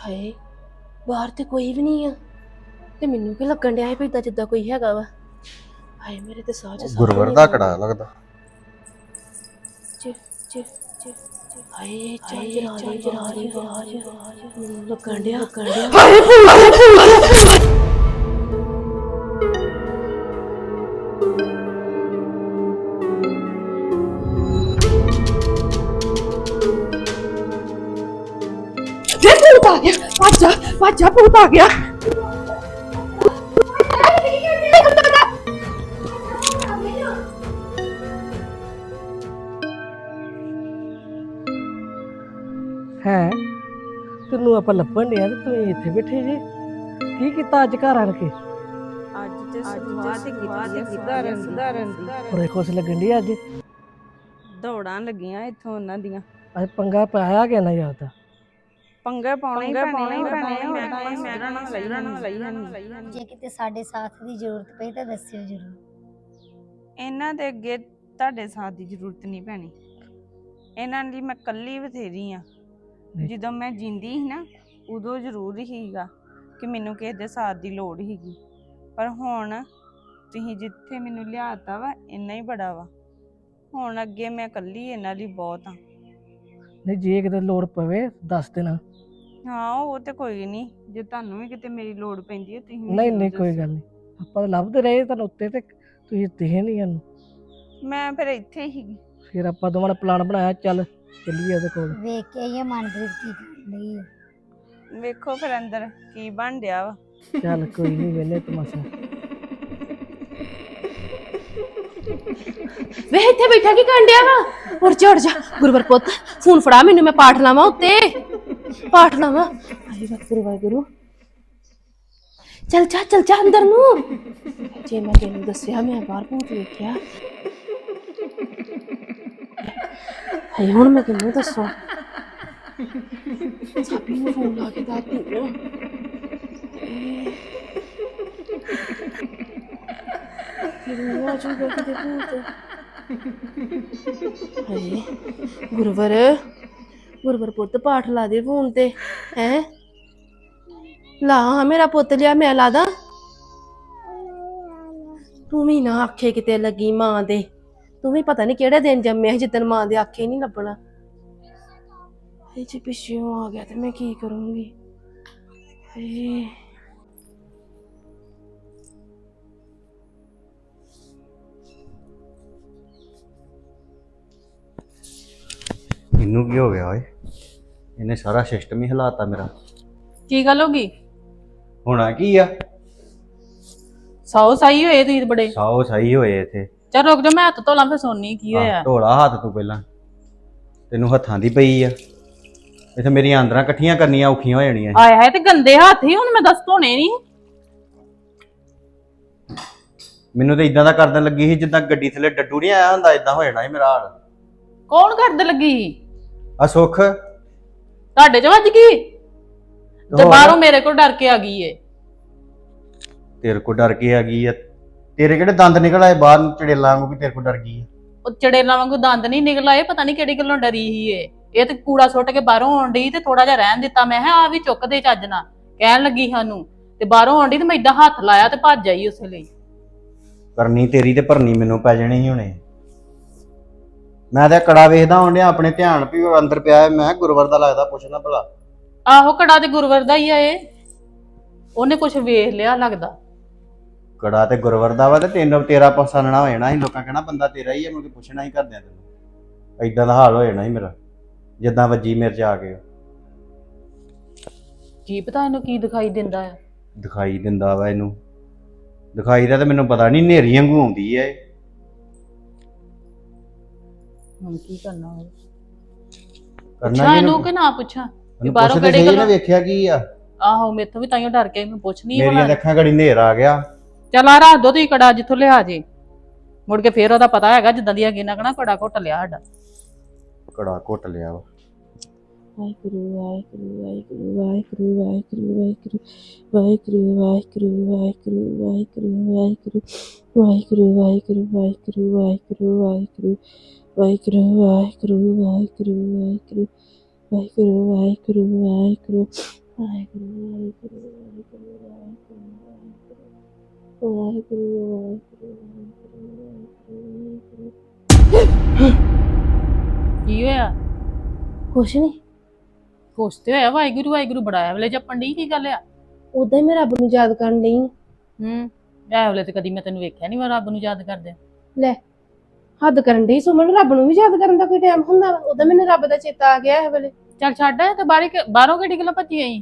ਹਾਏ ਬਾਹਰ ਤੇ ਕੋਈ ਵੀ ਨਹੀਂ ਆ। ਤੇ ਮੈਨੂੰ ਕੀ ਲੱਗਣ ਡਿਆ ਹੈ ਵੀ ਏਦਾਂ ਜਿੱਦਾਂ ਕੋਈ ਹੈਗਾ ਵਾ? ਹਾਏ ਮੇਰੇ ਤੇ ਸਾਹ ਚ ਸਾਹ ਗੁਰਵਰ ਦਾ। ਕੜਾ ਲੱਗਦਾ। ਚ ਚ ਚ ਹਾਏ ਦੇ ਜਰਾ ਦੇ ਮੈਨੂੰ ਲੱਗਣ ਡਿਆ ਲੱਗਣ ਡਿਆ। ਹਾਏ ਫੂਲ ਜੇ ਆ ਗਿਆ ਭੱਜ ਜਾ ਭੱਜ ਜਾ ਭੂਤ ਆ ਗਿਆ। ਹੈ ਤੈਨੂੰ ਆਪਾਂ ਲੱਭਣ ਡਿਆ ਤੇ ਤੂੰ ਇੱਥੇ ਬੈਠੇ ਜੀ। ਕੀ ਕੀਤਾ ਅੱਜ ਘਰ ਆਣ ਕੇ? ਅੱਜ ਤੇ ਸ਼ੁਰੂਆਤ ਕੀਤੀ ਸੁਧਾਰਨ ਸੁਧਾਰਨ ਦੀ। ਬੜੇ ਖੁਸ਼ ਲੱਗਣ ਡਈ ਅੱਜ? ਦੌੜਾਂ ਲੱਗੀਆਂ ਇੱਥੋਂ ਉਹਨਾਂ ਦੀਆਂ। ਅੱਜ ਪੰਗਾ ਪਾਇਆ ਗਿਆ ਨਾ ਯਾਦ ਪੰਗੇ ਪਾਉਣੇ ਹੀ ਹੀ ਪੈਣੇ ਮੈਂ ਤਾਂ ਸੁਧਰਨ ਨਾਲ ਲਈ ਹਨ ਲਈ ਹਨ ਜੇ ਕਿਤੇ ਸਾਡੇ ਸਾਥ ਦੀ ਜ਼ਰੂਰਤ ਪਈ ਤਾਂ ਦੱਸਿਓ ਜ਼ਰੂਰ। ਇਹਨਾਂ ਦੇ ਅੱਗੇ ਤੁਹਾਡੇ ਸਾਥ ਦੀ ਜ਼ਰੂਰਤ ਨਹੀਂ ਪੈਣੀ। ਇਹਨਾਂ ਲਈ ਮੈਂ ਕੱਲੀ ਬਥੇਰੀ ਆ। ਜਦੋਂ ਮੈਂ ਜਿੰਦੀ ਸੀ ਨਾ ਉਦੋਂ ਜ਼ਰੂਰ ਹੀਗਾ ਕਿ ਮੈਨੂੰ ਕਿਸੇ ਦੇ ਸਾਥ ਦੀ ਲੋੜ ਹੀਗੀ ਪਰ ਹੁਣ ਤੁਸੀਂ ਜਿੱਥੇ ਮੈਨੂੰ ਲਿਆਤਾ ਵਾ ਇੰਨਾ ਹੀ ਬੜਾ ਵਾ। ਹੁਣ ਅੱਗੇ ਮੈਂ ਕੱਲੀ ਇਹਨਾਂ ਲਈ ਬਹੁਤ ਆ। ਨਹੀਂ ਜੇ ਕਿਤੇ ਲੋੜ ਪਵੇ ਦੱਸ ਦੇਣਾ। ਹਾਂ ਉਹ ਤੇ ਕੋਈ ਨਹੀਂ ਜੇ ਤੁਹਾਨੂੰ ਵੀ ਕਿਤੇ ਮੇਰੀ ਲੋੜ ਪੈਂਦੀ ਹੈ ਤੁਸੀਂ ਨਹੀਂ ਨਹੀਂ ਕੋਈ ਗੱਲ ਨਹੀਂ ਆਪਾਂ ਤਾਂ ਲੱਭਦੇ ਰਹੇ ਤੁਹਾਨੂੰ ਉੱਤੇ ਤੇ ਤੁਸੀਂ ਦਿਖੇ ਨਹੀਂ ਸਾਨੂੰ। ਦੱਸਿਓ। ਮੈਂ ਫਿਰ ਇੱਥੇ ਹੀ। ਫਿਰ ਆਪਾਂ ਦੋਵਾਂ ਨੇ ਪਲਾਨ ਬਣਾਇਆ ਚੱਲ ਚੱਲੀਏ ਉਹਦੇ ਕੋਲ। ਵੇਖ ਕੇ ਇਹ ਮਨਪ੍ਰੀਤ ਕੀ ਕਰਨ ਲਈ ਹੈ ਵੇਖੋ ਫਿਰ ਅੰਦਰ ਕੀ ਬਣ ਡਿਆ ਵਾ। ਚੱਲ ਕੋਈ ਨਹੀਂ ਵੇਲੇ ਤਮਾਸ਼ਾ। ਵੇ ਇੱਥੇ ਬੈਠਾ ਕੀ ਕਰਨ ਡਿਆ ਵਾ? ਉੱਠ ਜਾ ਉੱਠ ਜਾ। ਗੁਰਵਰ ਪੁੱਤ ਫੋਨ ਫੜਾ ਮੈਨੂੰ ਮੈਂ ਪਾਠ ਲਾਵਾਂ ਉੱਤੇ। ਪਾਠ ਲਾਵਾਂ ਹਾਏ ਵਾਹਿਗੁਰੂ ਵਾਹਿਗੁਰੂ। ਚੱਲ ਜਾ ਚੱਲ ਜਾ ਅੰਦਰ ਨੂੰ। ਜੇ ਮੈਂ ਤੈਨੂੰ ਦੱਸਿਆ, ਮੈਂ ਬਾਹਰ ਭੂਤ ਵੇਖਿਆ। ਹਾਏ, ਹੁਣ ਮੈਂ ਕਿਹਨੂੰ ਦੱਸਾਂ? ਸਾਬੀ ਨੂੰ ਫੋਨ ਲਾ ਕੇ ਦੱਸ ਦਿੰਦਾ ਫਿਰ ਉਹ ਆ ਜਾਊਗਾ ਕਿਤੇ ਭੂਤ? ਹਾਏ, ਗੁਰਵਰ। ਗੁਰਵਰ ਪੁੱਤ ਪਾਠ ਲਾ ਦੇ ਫੋਨ ਤੇ, ਹੈ? ਲਾ, ਹਾਂ, ਮੇਰਾ ਪੁੱਤ ਲਿਆ, ਮੈਂ ਲਾ ਦਾਂ। ਤੂੰ ਵੀ ਨਾ ਆਖੇ ਕਿਤੇ ਲੱਗੀ ਮਾਂ ਦੇ। ਤੂੰ ਵੀ ਪਤਾ ਨਹੀਂ ਕਿਹੜੇ ਦਿਨ ਜੰਮਿਆ ਸੀ ਮਾਂ ਦੇ ਆਖੇ ਨਹੀਂ ਲੱਭਣਾ। ਇਹ ਜੀ, ਪਿੱਛੇੋਂ ਆ ਗਿਆ ਤੇ ਮੈਂ ਕੀ ਕਰੂੰਗੀ? ਹੇ ਇਹਨੂੰ ਕੀ ਹੋ ਗਿਆ ਓਏ? ਇਹਨੇ ਸਾਰਾ ਸਿਸਟਮ ਹੀ ਹਿਲਾਤਾ ਮੇਰਾ। ਕੀ ਗੱਲ ਹੋ ਗਈ? ਹੋਣਾ ਕੀ ਆ? ਸਾਉ ਸਾਈ ਹੋਏ ਤੁਸੀਂ ਬੜੇ। ਸਾਓ ਸਹੀ ਹੋਏ ਇੱਥੇ। ਚਲ ਰੁਕ ਜਾ ਮੈਂ ਹੱਥ ਧੋਲਾਂ ਫੇ ਸੋਨੀ ਕੀ ਹੋਇਆ? ਆਹ, ਢੋਲਾ ਹੱਥ ਤੂੰ ਪਹਿਲਾਂ। ਤੈਨੂੰ ਹੱਥਾਂ ਦੀ ਪਈ ਆ। ਇੱਥੇ ਮੇਰੀਆਂ ਆਂਦਰਾਂ ਇਕੱਠੀਆਂ ਕਰਨੀਆਂ ਔਖੀਆਂ ਹੋ ਜਾਣੀਆਂ। ਆਏ ਹਾਏ ਤੇ ਗੰਦੇ ਹੱਥ ਹੀ ਹੁਣ ਮੈਂ ਦੱਸ ਧੋਣੇ ਨਹੀਂ ਮੈਨੂੰ ਤਾਂ ਇਦਾਂ ਦਾ ਕਰਨ ਲੱਗੀ ਸੀ ਜਿੱਦਾਂ ਗੱਡੀ ਥੱਲੇ ਡੱਡੂ ਨਹੀਂ ਆਇਆ ਹੁੰਦਾ ਇਦਾਂ ਹੋ ਜਾਣਾ ਸੀ ਮੇਰਾ ਹਾਲ। ਕੌਣ ਕਰਦ ਲੱਗੀ ਸੀ? ਆ ਸੁੱਖ? ਤੁਹਾਡੇ ਚ ਵੱਜ ਗਈ? ਤੇ ਹੋਰ? ਬਾਹਰੋਂ ਮੇਰੇ ਕੋਲ ਡਰ ਕੇ ਆ ਗਈ ਏ। ਤੇਰੇ ਕੋ ਡਰ ਕੇ ਆ ਗਈ ਆ। ਤੇਰੇ ਕਿਹੜੇ ਦੰਦ ਨਿਕਲ ਆਏ ਬਾਹਰ ਨੂੰ ਚੜੇਲਾਂ ਵਾਂਗੂ ਵੀ ਤੇਰੇ ਕੋ ਡਰ ਗਈ ਆ? ਉਹ ਚੜੇਲਾਂ ਵਾਂਗੂ ਦੰਦ ਨਹੀਂ ਨਿਕਲ ਆਏ ਪਤਾ ਨਹੀਂ ਕਿਹੜੀ ਗੱਲੋਂ ਡਰੀ ਸੀ ਏ ਇਹ ਤੇ ਕੂੜਾ ਸੁੱਟ ਕੇ ਬਾਹਰੋਂ ਆਉਣ ਡਈ ਤੇ ਥੋੜਾ ਜਿਹਾ ਰਹਿਣ ਦਿੱਤਾ। ਮੈਂ ਕਿਹਾ ਆ ਵੀ ਚੁੱਕ ਦੇ ਚੱਜ ਨਾਲ। ਕਹਿਣ ਲੱਗੀ ਸਾਨੂੰ। ਤੇ ਬਾਹਰੋਂ ਆਉਣ ਡਈ ਤੇ ਮੈਂ ਇਦਾਂ ਹੱਥ ਲਾਇਆ ਤੇ ਭੱਜ ਆਈ ਉਸੇ ਲਈ। ਕਰਨੀ ਤੇਰੀ ਤੇ ਭਰਨੀ ਮੈਨੂੰ ਪੈ ਜਾਣੀ ਸੀ ਹੁਣੇ। ਮੈਂ ਤਾਂ ਕੜਾ ਵੇਖਦਾ ਹੁੰਦਿਆ ਆਪਣੇ ਧਿਆਨ ਵੀ ਉਹ ਅੰਦਰ ਪਿਆ ਹੈ। ਮੈਂ ਕਿਹਾ ਗੁਰਵਰ ਦਾ ਲੱਗਦਾ ਪੁੱਛਣਾ ਭਲਾ। ਆਹੋ ਕੜਾ ਤੇ ਗੁਰਵਰ ਦਾ ਹੀ ਆ ਇਹ। ਉਹਨੇ ਕੁਝ ਵੇਖ ਲਿਆ ਲੱਗਦਾ। ਕੜਾ ਤੇ ਗੁਰਵਰ ਦਾ ਵਾ ਤੇ ਤੈਨੂੰ ਤੇਰਾ ਪਸੰਦਣਾ ਹੋ ਜਾਣਾ ਸੀ। ਲੋਕਾਂ ਕਹਿਣਾ ਬੰਦਾ ਤੇਰਾ ਹੀ ਹੈ ਮੈਨੂੰ ਪੁੱਛਣਾ ਹੀ ਕਰਦਿਆਂ ਤੈਨੂੰ। ਐਦਾਂ ਦਾ ਹਾਲ ਹੋ ਜਾਣਾ ਸੀ ਮੇਰਾ। ਜਿੱਦਾਂ ਵੱਜੀ ਮੇਰੇ ਚ ਆ ਕੇ। ਕੀ ਪਤਾ ਇਹਨੂੰ ਕੀ ਦਿਖਾਈ ਦਿੰਦਾ ਆ? ਦਿਖਾਈ ਦਿੰਦਾ ਵਾ ਇਹਨੂੰ। ਦਿਖਾਈ ਦਾ ਤੇ ਮੈਨੂੰ ਪਤਾ ਨਹੀਂ ਨੇਰੀ ਵਾਂਗੂ ਆਉਂਦੀ ਹੈ ਇਹ। ਹੁਣ ਕੀ ਕਰਨਾ ਕਰਨਾ ਪੁੱਛਾਂ ਇਹਨੂੰ ਕਿ ਨਾ ਪੁੱਛਾਂ ਇਹਨੂੰ ਬਾਹਰੋਂ ਪੁੱਛ ਕਿਹੜੇ ਗੱਲੋਂ- ਵੇਖਿਆ ਕੀ ਆ ਆਹੋ ਮੇਥੋਂ ਵੀ ਤਾਈਓ ਡਰ ਕੇ ਮੈਂ ਪੁੱਛਣੀ ਮੇਰੀਆਂ ਤਾਂ ਅੱਖਾਂ ਘੜੀ ਨੇਰ ਆ ਗਿਆ ਚਲ ਆ ਰੱਖ ਦੋ ਤੁਸੀਂ ਕੜਾ ਜਿੱਥੋਂ ਲਿਆ ਜੇ ਮੁੜ ਕੇ ਫੇਰ ਉਹਦਾ ਪਤਾ ਹੈਗਾ ਜਿੱਦਾਂ ਦੀਆਂ ਗਿਨਾ ਕਣਾ ਕੜਾ ਘੁੱਟ ਲਿਆ ਸਾਡਾ ਕੜਾ ਘੁੱਟ ਲਿਆ ਵਾ ਵਾਹਿਗੁਰੂ ਵਾਹਿਗੁਰੂ ਵਾਹਿਗੁਰੂ ਵਾਹਿਗੁਰੂ ਵਾਹਿਗੁਰੂ ਵਾਹਿਗੁਰੂ ਵਾਹਿਗੁਰੂ ਵਾਹਿਗੁਰੂ ਵਾਹਿਗੁਰੂ ਵਾਹਿਗੁਰੂ ਵਾਹਿਗੁਰੂ ਵਾਹਿਗੁਰੂ ਵਾਹਿਗੁਰੂ ਵਾਹਿਗੁਰੂ ਵਾਹਿਗੁਰੂ ਵਾਹਿਗੁਰੂ ਵਾਹਿਗੁਰੂ ਵਾਹਿਗੁਰੂ ਵਾਹਿਗੁਰੂ ਵਾਹਿਗੁਰੂ ਵਾਹਿਗੁਰੂ ਵਾਹਿਗੁਰੂ ਵਾਹਿਗੁਰੂ ਵਾਹਿਗੁਰੂ ਵਾਹਿਗੁਰੂ ਵਾਹਿਗੁਰੂ ਵਾਹਿਗੁਰੂ ਕੀ ਹੋਇਆ ਕੁਛ ਨਹੀਂ ਕੁਛ ਤੇ ਹੋਇਆ ਵਾਹਿਗੁਰੂ ਵਾਹਿਗੁਰੂ ਬੜਾ ਐ ਵੇਲੇ ਜਪਣ ਦੀ ਕੀ ਗੱਲ ਆ ਉਦਾਂ ਹੀ ਮੈਂ ਰੱਬ ਨੂੰ ਯਾਦ ਕਰਨ ਲਈ ਹੂੰ ਐ ਵੇਲੇ ਤੇ ਕਦੀ ਮੈਂ ਤੈਨੂੰ ਵੇਖਿਆ ਨਹੀਂ ਮੈਂ ਰੱਬ ਨੂੰ ਯਾਦ ਕਰਦੇ ਲੈ ਹੱਦ ਕਰਨ ਡਈ ਸੁਮਨ ਰੱਬ ਨੂੰ ਵੀ ਯਾਦ ਕਰਨ ਦਾ ਕੋਈ ਟਾਈਮ ਹੁੰਦਾ ਵਾ। ਉਦਾਂ ਮੈਨੂੰ ਰੱਬ ਦਾ ਚੇਤਾ ਆ ਗਿਆ ਇਹ ਵੇਲੇ। ਚੱਲ ਛੱਡ ਤੇ ਬਾਹਰ ਬਾਹਰੋਂ ਕਿਹੜੀ ਗੱਲਾਂ ਭੱਜੀ ਆਈ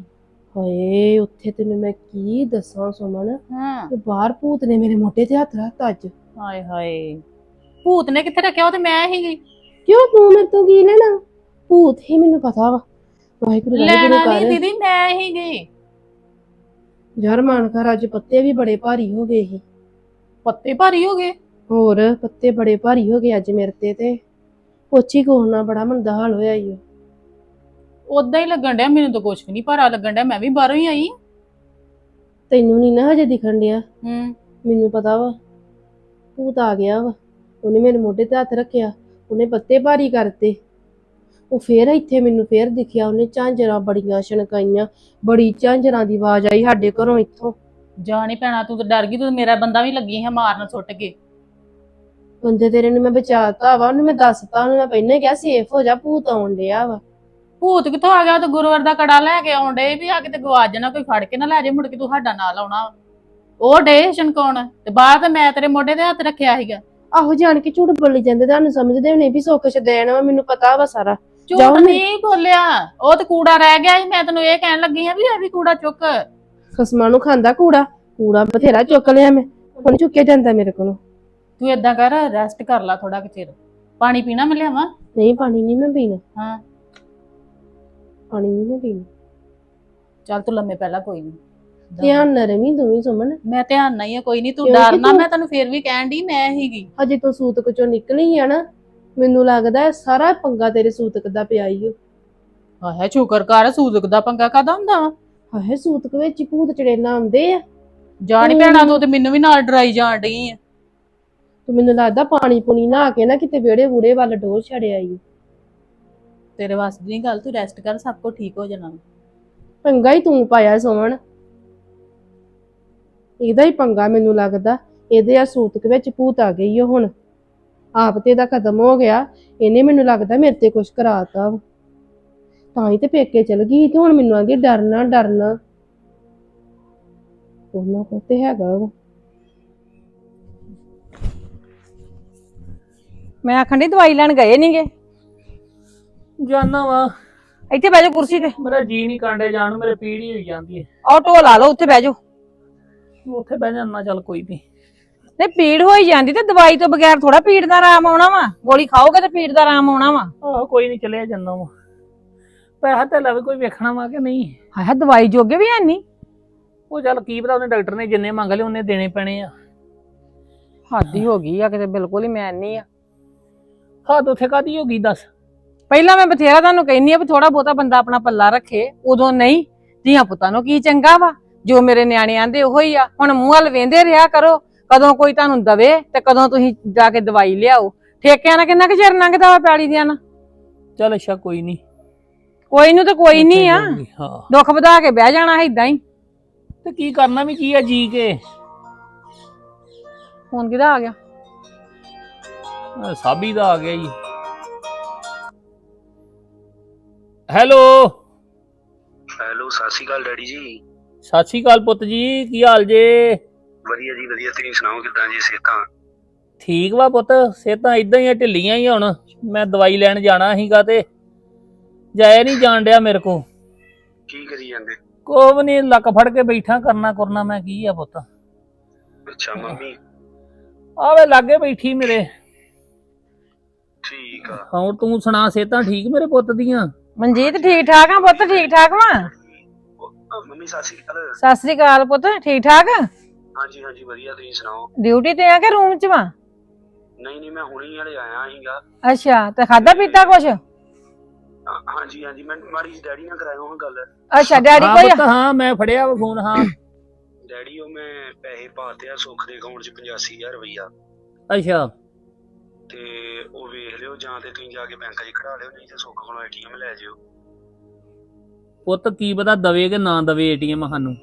ਹਾਏ ਉੱਥੇ ਤੈਨੂੰ ਮੈਂ ਕੀ ਦੱਸਾਂ ਸੁਮਨ? ਹਾਂ। ਤੇ ਬਾਹਰ ਭੂਤ ਨੇ ਮੇਰੇ ਮੋਢੇ ਤੇ ਹੱਥ ਰੱਖਤਾ ਅੱਜ। ਹਾਏ ਹਾਏ। ਭੂਤ ਨੇ ਕਿੱਥੇ ਰੱਖਿਆ ਉਹ ਤੇ ਮੈਂ ਹੀ ਗਈ ਕਿਉਂ ਤੂੰ ਮੇਰੇ ਤੋਂ ਕੀ ਲੈਣਾ? ਭੂਤ ਹੀ ਮੈਨੂੰ ਪਤਾ ਵਾ। ਵਾਹਿਗੁਰੂ ਲੈਣਾ ਵਾਹਿਗੁਰੂ ਨਹੀਂ ਕਰ ਦੀਦੀ ਮੈਂ ਹੀ ਗਈ ਯਾਰ ਮਾਨ ਕਰ ਅੱਜ ਪੱਤੇ ਵੀ ਬੜੇ ਭਾਰੀ ਹੋ ਗਏ ਸੀ। ਪੱਤੇ ਭਾਰੀ ਹੋ ਗਏ? ਹੋਰ ਪੱਤੇ ਬੜੇ ਭਾਰੀ ਹੋ ਗਏ ਅੱਜ ਮੇਰੇ ਤੇ ਤੇ। ਪੋਚੀ ਕੋਹਣਾ ਬੜਾ ਮੰਦਾ ਹਾਲ ਹੋਇਆ ਈ ਓ। ਉਦਾਂ ਹੀ ਲੱਗਣ ਡਿਆ ਮੈਨੂੰ ਤਾਂ ਕੁਛ ਵੀ ਨਹੀਂ ਭਾਰਾ ਲੱਗਣ ਡਿਆ ਮੈਂ ਵੀ ਬਾਹਰੋਂ ਹੀ ਆਈ। ਤੈਨੂੰ ਨਹੀਂ ਨਾ ਹਜੇ ਦਿਖਣ ਡਿਆ। ਹੂੰ। ਮੈਨੂੰ ਪਤਾ ਵਾ ਭੂਤ ਆ ਗਿਆ ਵਾ ਉਹਨੇ ਮੇਰੇ ਮੋਢੇ ਤੇ ਹੱਥ ਰੱਖਿਆ ਉਹਨੇ ਪੱਤੇ ਭਾਰੀ ਕਰਤੇ। ਉਹ ਫੇਰ ਇੱਥੇ ਮੈਨੂੰ ਫੇਰ ਦਿਖਿਆ ਉਹਨੇ ਝਾਂਜਰਾਂ ਬੜੀਆਂ ਛਣਕਾਈਆਂ ਬੜੀ ਝਾਂਜਰਾਂ ਦੀ ਆਵਾਜ਼ ਆਈ ਸਾਡੇ ਘਰੋਂ ਇੱਥੋਂ। ਜਾ ਨਹੀਂ ਪੈਣਾ ਤੂੰ ਤਾਂ ਡਰ ਗਈ ਤੂੰ ਮੇਰਾ ਬੰਦਾ ਵੀ ਲੱਗੀ ਹੈ ਮਾਰਨ ਸੁੱਟ ਕੇ। ਬੰਦੇ ਤੇਰੇ ਨੂੰ ਮੈਂ ਬਚਾਤਾ ਵਾ ਉਹਨੂੰ ਮੈਂ ਦੱਸਤਾ ਉਹਨੂੰ ਮੈਂ ਪਹਿਲਾਂ ਹੀ ਕਿਹਾ ਸੇਫ ਹੋ ਜਾ ਭੂਤ ਆਉਣ ਡਿਆ ਵਾ। ਭੂਤ ਕਿੱਥੋਂ ਆ ਗਿਆ? ਤੇ ਗੁਰੂਵਰ ਦਾ ਕੜਾ ਲੈ ਕੇ ਆਉਣ ਡੇ ਵੀ ਆ ਕਿਤੇ ਗਵਾਚ ਜਾਣਾ ਕੋਈ ਫੜ ਕੇ ਨਾ ਲੈ ਜੇ ਮੁੜ ਕੇ ਤੂੰ ਸਾਡਾ ਨਾਲ ਆਉਣਾ ਉਹ ਡੇ ਛਣਕਾਉਣ ਤੇ ਬਾਅਦ ਮੈਂ ਤੇਰੇ ਮੋਢੇ ਤੇ ਹੱਥ ਰੱਖਿਆ ਸੀਗਾ। ਆਹੋ ਜਾਣ ਕੇ ਝੂਠ ਬੋਲੀ ਜਾਂਦੇ ਤੁਹਾਨੂੰ ਸਮਝਦੇ ਹੋਣੇ ਵੀ ਸੁੱਖ ਚ ਦੇਣ ਵਾ ਮੈਨੂੰ ਪਤਾ ਵਾ ਸਾਰਾ। ਝੂਠ ਜਾਓ ਨਹੀਂ ਬੋਲਿਆ। ਉਹ ਤੇ ਕੂੜਾ ਰਹਿ ਗਿਆ ਸੀ ਮੈਂ ਤੈਨੂੰ ਇਹ ਕਹਿਣ ਲੱਗੀ ਆ ਵੀ ਇਹ ਵੀ ਕੂੜਾ ਚੁੱਕ। ਖਸਮਾਂ ਨੂੰ ਖਾਂਦਾ ਕੂੜਾ ਕੂੜਾ ਬਥੇਰਾ ਚੁੱਕ ਲਿਆ ਮੈਂ ਹੁਣ ਚੁੱਕਿਆ ਜਾਂਦਾ ਮੇਰੇ ਕੋਲੋਂ। ਤੂੰ ਏਦਾਂ ਕਰ ਰੈਸਟ ਕਰ ਲੈ ਥੋੜਾ ਕਿ ਚਿਰ। ਪਾਣੀ ਪੀਣਾ ਮੈਂ ਲਿਆਵਾਂ? ਨਹੀਂ ਪਾਣੀ ਨਹੀਂ ਮੈਂ ਪੀਣਾ। ਹਾਂ। ਪਾਣੀ ਨਹੀਂ ਮੈਂ ਪੀਣਾ। ਚੱਲ ਤੂੰ ਲੰਮੇ ਪਹਿਲਾਂ ਕੋਈ ਨਹੀਂ ਧਿਆਨ ਨਾ ਰਵੀ ਤੂੰ ਵੀ ਸੁਮਨ। ਮੈਂ ਧਿਆਨ ਨਹੀਂ ਆ ਕੋਈ ਨਹੀਂ ਤੂੰ ਕਿਉਂਕਿ ਡਰਨਾ ਤੂੰ- ਮੈਂ ਤੈਨੂੰ ਫੇਰ ਵੀ ਕਹਿਣ ਦੀ ਮੈਂ ਹੀਗੀ ਅਜੇ ਤੂੰ ਸੂਤਕ ਚੋਂ ਨਿਕਲੀ ਆ ਨਾ ਮੈਨੂੰ ਲੱਗਦਾ ਹੈ ਸਾਰਾ ਪੰਗਾ ਤੇਰੇ ਸੂਤਕ ਦਾ ਪਿਆ ਈ ਓ। ਆਹ ਸ਼ੁਕਰ ਕਰ ਸੂਦਕ ਦਾ ਪੰਗਾ ਕਾਦਾ ਹੁੰਦਾ ਵਾ? ਹਾਏ ਸੂਤਕ ਵਿੱਚ ਹੀ ਭੂਤ ਚੜੇਨਾ ਆਉਂਦੇ ਆ। ਜਾਣੀ ਭੈਣਾ ਤੂੰ ਤੇ ਮੈਨੂੰ ਵੀ ਨਾਲ ਡਰਾਈ ਜਾਣ ਡਈ ਆ। ਤੂੰ ਮੈਨੂੰ ਲੱਗਦਾ ਪਾਣੀ ਪੁਣੀ ਨਹਾ ਕੇ ਨਾ ਕਿਤੇ ਵਿਹੜੇ ਵੂੜੇ ਵੱਲ ਡੋਲ ਛੜਿਆ ਈ। ਤੇਰੇ ਵਾਸਤੇ ਨਹੀਂ ਗੱਲ ਤੂੰ ਰੈਸਟ ਕਰ ਸਭ ਕੁਝ ਠੀਕ ਹੋ ਜਾਣਾ। ਪੰਗਾ ਹੀ ਤੂੰ ਪਾਇਆ ਸੁਮਨ ਇਹਦਾ ਹੀ ਪੰਗਾ ਮੈਨੂੰ ਲੱਗਦਾ ਇਹਦੇ ਆ ਸੂਤਕ ਵਿੱਚ ਭੂਤ ਆ ਗਈ ਓ ਹੁਣ। ਆਪ ਤੇ ਦਾ ਖਤਮ ਹੋ ਗਿਆ ਇਹਨੇ ਮੈਨੂੰ ਲੱਗਦਾ ਮੇਰੇ ਤੇ ਕੁਝ ਕਰਾਤਾ ਵਾ। ਤਾਂ ਹੀ ਤੇ ਪੇਕੇ ਚਲ ਗਈ ਤੇ ਹੁਣ ਮੈਨੂੰ ਆਂਦੀ ਡਰਨਾ ਡਰਨਾ। ਉਹਨਾਂ ਕੋਲ ਤੇ ਹੈਗਾ ਵਾ। ਮੈਂ ਆਖਣ ਦੀ ਦਵਾਈ ਲੈਣ ਗਏ ਨਹੀਂਗੇ ਜਾਨਾ ਵਾ। ਇੱਥੇ ਬਹਿ ਜਾਓ ਕੁਰਸੀ ਤੇ। ਮੇਰਾ ਜੀ ਨਹੀਂ ਕਾਂਡੇ ਜਾਣ ਨੂੰ ਮੇਰੇ ਪੀੜ ਹੀ ਹੋਈ ਜਾਂਦੀ ਹੈ ਆਟੋ ਲਾ ਲਓ ਉੱਥੇ ਬਹਿ ਜਾਓ। ਉੱਥੇ ਬਹਿ ਜਾਣਾ ਚੱਲ ਕੋਈ ਨਹੀਂ ਨਹੀਂ ਪੀੜ ਹੋਈ ਜਾਂਦੀ ਤੇ ਦਵਾਈ ਤੋਂ ਬਗੈਰ ਥੋੜਾ ਪੀੜ ਦਾ ਆਰਾਮ ਆਉਣਾ ਵਾ। ਗੋਲੀ ਖਾਓਗੇ ਤੇ ਪੀੜ ਦਾ ਆਰਾਮ ਆਉਣਾ ਵਾ। ਆਹ ਕੋਈ ਨਹੀਂ ਚਲਿਆ ਜਾਂਦਾ ਵਾ। ਪੈਸਾ ਤੇ ਲਵੇ ਕੋਈ ਵੇਖਣਾ ਵਾ ਕਿ ਨਹੀਂ। ਹਾਏ ਹਾਏ ਦਵਾਈ ਜੋਗੇ ਵੀ ਹੈ ਨਹੀਂ ਉਹ ਚੱਲ ਕੀ ਪਤਾ ਉਹਨੇ ਡਾਕਟਰ ਨੇ ਜਿੰਨੇ ਮੰਗ ਲਏ ਉਹਨੇ ਦੇਣੇ ਪੈਣੇ ਆ। ਹੱਦ ਹੀ ਹੋ ਗਈ ਆ ਕਿਤੇ ਬਿਲਕੁਲ ਹੀ ਮੈਂ ਨਹੀਂ ਆ। ਹੱਦ ਉੱਥੇ ਕਾਦੀ ਹੋ ਗਈ ਦੱਸ। ਪਹਿਲਾਂ ਮੈਂ ਬਥੇਰਾ ਤੁਹਾਨੂੰ ਕਹਿੰਨੀ ਆ ਵੀ ਥੋੜਾ ਬਹੁਤਾ ਬੰਦਾ ਆਪਣਾ ਪੱਲਾ ਰੱਖੇ ਉਦੋਂ ਨਹੀਂ। ਧੀਆਂ ਪੁੱਤਾਂ ਨੂੰ ਕੀ ਚੰਗਾ ਵਾ? ਜੋ ਮੇਰੇ ਨਿਆਣੇ ਆਂਦੇ ਉਹੋ ਹੀ ਆ। ਹੁਣ ਮੂੰਹ ਵੇਂਦੇ ਰਿਹਾ ਕਰੋ। ਕਦੋਂ ਕੋਈ ਤੁਹਾਨੂੰ ਦਵੇ ਤੇ ਕਦੋਂ ਤੁਸੀਂ ਜਾ ਕੇ ਦਵਾਈ ਲਿਆਓ। ਠੇਕਿਆਂ ਨਾਲ ਕਿੰਨਾ ਕੁ ਚਿਰ ਲੰਘਦਾ ਵਾ ਪੈਲੀ ਦੀਆਂ ਨਾਲ ਚੱਲ ਅੱਛਾ ਕੋਈ ਨਹੀਂ। ਕੋਈ ਨੂੰ ਤੇ ਕੋਈ ਨਹੀਂ ਆ। ਹਾਂ। ਦੁੱਖ ਵਧਾ ਕੇ ਬਹਿ ਜਾਣਾ ਏਦਾਂ ਹੀ। ਤੇ ਕੀ ਕਰਨਾ ਵੀ ਕੀ ਆ ਜੀ ਕੇ? ਫੋਨ ਕਿਹਦਾ ਆ ਗਿਆ? ਆਹ ਸਾਬੀ ਦਾ ਆ ਗਿਆ ਜੀ। ਹੈਲੋ। ਹੈਲੋ ਸਤਿ ਸ਼੍ਰੀ ਅਕਾਲ ਡੈਡੀ ਜੀ। ਸਤਿ ਸ਼੍ਰੀ ਅਕਾਲ ਪੁੱਤ ਜੀ ਕੀ ਹਾਲ ਜੇ? ਵਧੀਆ ਜੀ ਵਧੀਆ। ਤੁਸੀਂ ਸੁਣਾਓ ਕਿਦਾਂ ਜੀ ਸਿਹਤਾਂ? ਠੀਕ ਵਾ ਪੁੱਤ ਸਿਹਤਾਂ ਇਦਾਂ ਹੀ ਆ ਢਿੱਲੀਆਂ ਹੀ ਆ ਹੁਣ। ਮੈਂ ਦਵਾਈ ਲੈਣ ਜਾਣਾ ਸੀਗਾ ਤੇ ਜਾਇਆ ਨਹੀਂ ਜਾਣ ਡਿਆ ਮੇਰੇ ਕੋ ਕੀ ਕਰੀ ਜਾਂਦੇ? ਕੋਵ ਨਹੀਂ ਲੱਕ ਫੜ ਕੇ ਬੈਠਾ ਕਰਨਾ ਕਰਨਾ ਮੈਂ ਕੀ ਆ ਪੁੱਤ। ਅੱਛਾ ਮੰਮੀ। ਆਵੇ ਲਾਗੇ ਬੈਠੀ ਮੇਰੇ। ਠੀਕ ਆ। ਹੁਣ ਤੂੰ ਸੁਣਾ ਸਿਹਤਾਂ ਠੀਕ ਮੇਰੇ ਪੁੱਤ ਦੀਆਂ? ਮਨਜੀਤ ਠੀਕ ਠਾਕ ਆ ਪੁੱਤ? ਠੀਕ ਠਾਕ ਵਾ? ਅਹ ਮੰਮੀ ਸਤਿ ਸ਼੍ਰੀ ਅਕਾਲ। ਸਤਿ ਸ੍ਰੀ ਅਕਾਲ ਪੁੱਤ ਠੀਕ ਠਾਕ ਹਾਂਜੀ ਹਾਂਜੀ ਵਧੀਆ ਤੁਸੀਂ ਸੁਣਾਓ? ਡਿਊਟੀ ਤੇ ਆ ਕਿ ਰੂਮ 'ਚ ਵਾ? ਨਹੀਂ ਨਹੀਂ ਮੈਂ ਹੁਣੇ ਹੀ ਹਲੇ ਆਇਆ ਸੀਗਾ। ਅੱਛਾ ਤੇ ਖਾਦਾ ਪੀਤਾ ਕੁਛ? ਹਾਂ- ਹਾਂਜੀ ਹਾਂਜੀ ਮੈਂ ਜੀ ਡੈਡੀ ਨਾਲ ਕਰਾਇਆ ਉਹ ਗੱਲ। ਅੱਛਾ ਡੈਡੀ ਹਾਂ ਕੋਈ ਪੁੱਤ ਹਾਂ ਮੈਂ ਫੜਿਆ ਵਾ ਫੋਨ ਹਾਂ। ਡੈਡੀ ਉਹ ਮੈਂ ਪੈਸੇ ਪਾਤੇ ਆ ਸੁੱਖ ਦੇ ਅਕਾਊਂਟ 'ਚ 85000 ਰੁਪਈਆ। ਅੱਛਾ। ਤੇ ਉਹ ਵੇਖ ਲਿਓ ਜਾਂ ਤੇ ਤੁਸੀਂ ਜਾ ਕੇ ਬੈਂਕ 'ਚ ਕਢਾ ਲਿਓ ਨਹੀਂ ਤੇ ਸੁੱਖ ਕੋਲੋਂ ਏਟੀਐਮ ਲੈ ਜਿਓ। ਪੁੱਤ ਕੀ ਪਤਾ ਦਵੇ ਕਿ ਨਾ ਦਵੇ ਏਟੀਐਮ ਸਾਨੂੰ।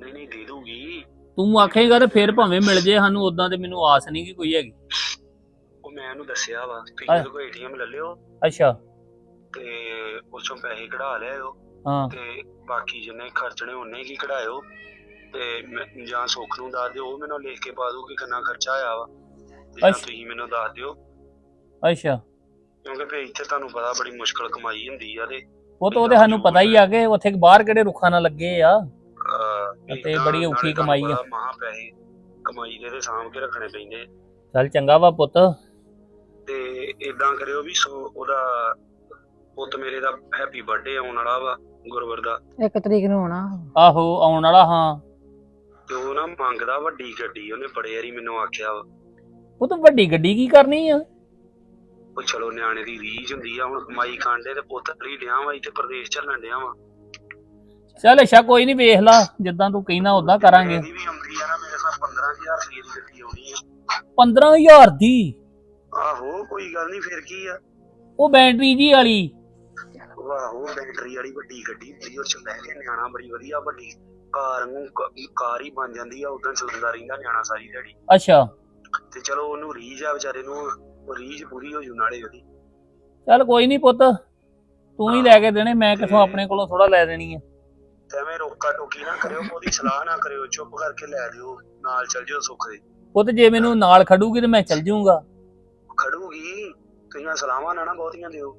ਨਹੀਂ ਨਹੀਂ ਦੇ ਦੂਗੀ ਤੂੰ ਆਖੇਗਾ ਤੇ ਫਿਰ ਭਾਵੇਂ ਮਿਲ ਜੇ ਸਾਨੂੰ ਉਦਾਂ ਤੇ ਮੈਨੂੰ ਆਸ ਨਹੀਂ ਕਿ ਕੋਈ ਹੈਗੀ। ਉਹ ਮੈਂ ਉਹਨੂੰ ਦੱਸਿਆ ਵਾ ਤੁਸੀਂ ਹਾਂ। ਉਹਦੇ ਕੋਲ ਏਟੀਐਮ ਲੈ ਲਿਓ ਅੱਛਾ। ਤੇ ਉਸ ਚੋਂ ਪੈਸੇ ਕਢਾ ਲਿਆਓ ਹਾਂ। ਤੇ ਬਾਕੀ ਜਿੰਨੇ ਖਰਚਣੇ ਉਹਨੇ ਕੀ ਕਢਾਇਓ। ਤੇ ਮੈਂ- ਜਾਂ ਸੁੱਖ ਨੂੰ ਦੱਸ ਦਿਓ ਉਹ ਮੈਨੂੰ ਲਿਖ ਕੇ ਪਾ ਦੂ ਕਿ ਕਿੰਨਾ ਖਰਚਾ ਆਇਆ ਵਾ। ਜਾਂ ਅੱਛਾ। ਤੁਸੀਂ ਮੈਨੂੰ ਦੱਸ ਦਿਓ। ਅੱਛਾ। ਕਿਉਂਕਿ ਫੇ ਇੱਥੇ ਤੁਹਾਨੂੰ ਪਤਾ ਬੜੀ ਮੁਸ਼ਕਲ ਕਮਾਈ ਹੁੰਦੀ ਆ ਤੇ ਉਹ ਤਾਂ ਉਹਦੇ ਸਾਨੂੰ ਪਤਾ ਹੀ ਆ ਕਿ ਉੱਥੇ ਬਾਹਰ ਕਿਹੜੇ ਰੁੱਖਾਂ ਨਾਲ ਲੱਗੇ ਆ। ਅਹ, ਤੇ ਏਦਾਂ ਬੜੀ ਨਾਲੇ ਔਖੀ ਤੁਹਾਨੂੰ ਕਮਾਈ ਆ। ਪਤਾ ਮਹਾਂ ਪੈਸੇ ਕਮਾਈ ਦੇ ਤੇ ਸਾਂਭ ਕੇ ਰੱਖਣੇ ਪੈਂਦੇ। ਚੱਲ ਚੰਗਾ ਵਾ ਪੁੱਤ। ਤੇ ਇਦਾਂ ਕਰਿਓ ਵੀ ਸੋ ਉਹਦਾ ਪੁੱਤ ਮੇਰੇ ਦਾ ਹੈਪੀ ਬਰਥਡੇ ਆਉਣ ਵਾਲਾ ਵਾ ਗੁਰਵਰ ਦਾ। ਇੱਕ ਤਰੀਕ ਨੂੰ ਆਉਣਾ। ਆਹੋ ਆਉਣ ਵਾਲਾ ਹਾਂ। ਤੇ ਉਹ ਨਾ ਮੰਗਦਾ ਵੱਡੀ ਗੱਡੀ ਉਹਨੇ ਬੜੇ ਵਾਰੀ ਮੈਨੂੰ ਆਖਿਆ ਵਾ। ਉਹ ਤਾਂ ਵੱਡੀ ਗੱਡੀ ਕੀ ਕਰਨੀ ਆ? ਉਹ ਚਲੋ ਨਿਆਣੇ ਦੀ ਰੀਝ ਹੁੰਦੀ ਆ ਹੁਣ ਕਮਾਈ ਖਾਂਦੇ ਤੇ ਪੁੱਤ ਲਈ ਡਿਆ ਵਾ ਇੱਥੇ ਪ੍ਰਦੇਸ਼ ਚੱਲਣ ਡਿਆ ਵਾ। ਚੱਲ ਅੱਛਾ ਕੋਈ ਨਹੀਂ ਵੇਖ ਲਾ ਜਿੱਦਾਂ ਤੂੰ ਕਹਿਣਾ ਉਦਾਂ ਕਰਾਂਗੇ। ਇਹਦੀ ਵੀ ਆਉਂਦੀ ਆ ਨਾ ਮੇਰੇ ਸਾਹ 15000 ਰੁਪਏ ਦੀ ਗੱਡੀ ਆਉਣੀ ਆ। 15000 ਦੀ? ਆਹੋ ਕੋਈ ਗੱਲ ਨਹੀਂ ਫਿਰ ਕੀ ਆ? ਉਹ ਬੈਟਰੀ ਜੀ ਵਾਲੀ। ਆਹੋ ਬੈਟਰੀ ਵਾਲੀ ਵੱਡੀ ਗੱਡੀ ਹੁੰਦੀ ਉਹ ਚ ਬਹਿ ਕੇ ਨਿਆਣਾ ਬੜੀ ਵਧੀਆ ਵੱਡੀ ਕਾਰ ਨੂੰ ਕਾਰ ਹੀ ਬਣ ਜਾਂਦੀ ਆ ਉਦੋਂ ਚੱਲਦਾ ਰਹਿੰਦਾ ਨਿਆਣਾ ਸਾਰੀ ਦਿਹਾੜੀ। ਅੱਛਾ। ਤੇ ਚਲੋ ਉਹਨੂੰ ਰੀਝ ਆ ਵਿਚਾਰੇ ਨੂੰ ਰੀਝ ਪੂਰੀ ਹੋ ਜੂ ਨਾਲੇ ਉਹਦੀ। ਚੱਲ ਕੋਈ ਨਹੀਂ ਪੁੱਤ ਤੂੰ ਹੀ ਲੈ ਕੇ ਦੇਣੇ ਮੈਂ ਕਿਥੋਂ ਆਪਣੇ ਕੋਲੋਂ ਥੋੜਾ ਲੈ ਦੇਣੀ ਆ। ਤੇ ਐਵੇਂ ਰੋਕਾ ਟੋਕੀ ਨਾ ਕਰਿਓ ਉਹਦੀ ਸਲਾਹ ਨਾ ਕਰਿਓ ਚੁੱਪ ਕਰਕੇ ਲੈ ਦਿਓ ਨਾਲ ਚੱਲ ਜਿਓ ਸੁੱਖ ਦੇ। ਪੁੱਤ ਜੇ ਮੈਨੂੰ ਨਾਲ ਖੜੂਗੀ ਤੇ ਮੈਂ ਚੱਲ ਜਾਊਂਗਾ ਖੜੂਗੀ ਤੁਸੀਂ ਸਲਾਹਾਂ ਨਾ ਨਾ ਬਹੁਤੀਆਂ ਦਿਓ।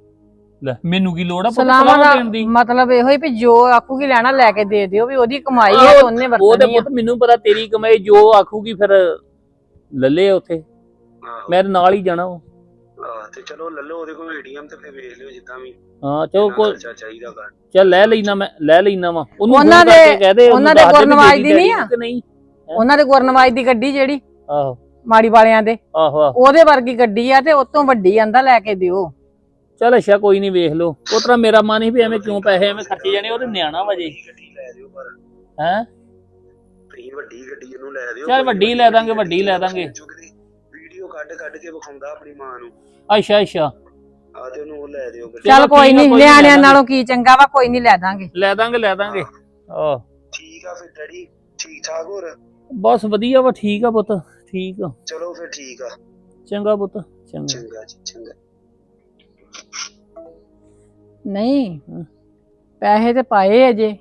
ਲੈ ਮੈਨੂੰ ਕੀ ਲੋੜ ਆ ਪੁੱਤ ਸਲਾਮਾਂ ਦੇਣ ਦੀ? ਮਤਲਬ ਇਹੋ ਹੀ ਵੀ ਜੋ ਆਖੂਗੀ ਲੈਣਾ ਲੈ ਕੇ ਦੇ ਦਿਓ ਵੀ ਉਹਦੀ ਕਮਾਈ ਹੈ ਤੇ ਉਹਨੇ ਉਹ ਤੇ ਵਰਤਣੀ ਪੁੱਤ ਮੈਨੂੰ ਪਤਾ ਤੇਰੀ ਕਮਾਈ ਜੋ ਆਖੂਗੀ ਫਿਰ ਲੱਲੇ ਉੱਥੇ। ਆਹੋ। ਮੈਂ ਨਾਲ ਹੀ ਜਾਣਾ ਵਾ। ਆਹ, ਤੇ ਚਲੋ ਲੱਲੋ ਉਹਦੇ ਕੋਲ ਏਟੀਐਮ ਤੇ ਫਿਰ ਵੇਖ ਲਿਓ ਜਿੱਦਾਂ ਵੀ। ਹਾਂ ਚਲੋ ਜਿੰਨਾ ਕੋ ਖਰਚਾ ਚਾਹੀਦਾ ਕਰ ਚੱਲ ਲੈ ਲੈਣਾ ਮੈਂ ਲੈ ਲੈਣਾ ਵਾ। ਉਹਨੂੰ ਉਹਨਾਂ ਫੋਨ ਕਰਕੇ ਦੇ- ਕਹਿ ਦੇ, ਉਹਨੂੰ ਉਹਨਾਂ ਦੇ ਦੱਸ ਦੇ ਵੀ ਗੁਰਨਵਾਜ ਦੀ ਨਹੀਂ ਆ? ਕਿ ਨਹੀਂ। ਉਹਨਾਂ ਦੇ ਗੁਰਨਵਾਜ ਦੀ ਗੱਡੀ ਜਿਹੜੀ? ਆਹੋ। ਮਾੜੀ ਵਾਲਿਆਂ ਦੇ। ਆਹੋ ਆਹੋ। ਉਹਦੇ ਵਰਗੀ ਗੱਡੀ ਆ ਤੇ ਉਤੋਂ ਵੱਡੀ ਆਂਦਾ ਲੈ ਕੇ ਦਿਓ। ਚੱਲ ਅੱਛਾ ਕੋਈ ਨਹੀਂ ਵੇਖ ਲਓ। ਉਹ ਤਰ੍ਹਾਂ ਮੇਰਾ ਮਨ ਹੀ ਵੀ ਐਵੇਂ ਕਿਉਂ ਪੈਸੇ ਐਵੇਂ ਖਰਚੇ ਜਾਣੇ ਉਹਦੇ ਨਿਆਣਾ ਵਾ ਜੇ। ਵੱਡੀ ਗੱਡੀ ਲੈ ਦਿਓ ਪਰ। ਹੈ? ਵੱਡੀ ਗੱਡੀ ਇਹਨੂੰ ਲੈ ਦਿਓ ਚੱਲ ਵੱਡੀ ਲੈ ਦਾਂਗੇ, ਵੱਡੀ ਲੈ ਦਾਂਗੇ। ਵੀਡੀਓ ਕੱਢ ਕੱਢ ਕੇ ਵਿਖਾਉਂਦਾ ਆਪਣੀ ਮਾਂ ਨੂੰ। ਅੱਛਾ ਅੱਛਾ। ਆ ਤੇ ਉਹਨੂੰ ਉਹ ਲੈ ਦਿਓ ਗੱਡੀ। ਚੱਲ ਕੋਈ ਨਹੀਂ ਨਿਆਣਿਆਂ। ਨਾਲੋਂ ਕੀ ਚੰਗਾ ਵਾ ਕੋਈ ਨਹੀਂ ਲੈ ਦਾਂਗੇ। ਲੈ ਦਾਂਗੇ ਲੈ ਦਾਂਗੇ। ਆਹ। ਠੀਕ ਆ ਫਿਰ ਡੈਡੀ ਠੀਕ ਠਾਕ ਹੋਰ? ਬਸ ਵਧੀਆ ਵਾ ਠੀਕ ਆ ਪੁੱਤ ਠੀਕ ਆ। ਚਲੋ ਫਿਰ ਠੀਕ ਆ। ਚੰਗਾ ਪੁੱਤ ਚੰਗਾ। ਚੰਗਾ ਜੀ ਚੰਗਾ। ਨਹੀਂ। ਪੈਸੇ ਤੇ ਪਾਏ ਅਜੇ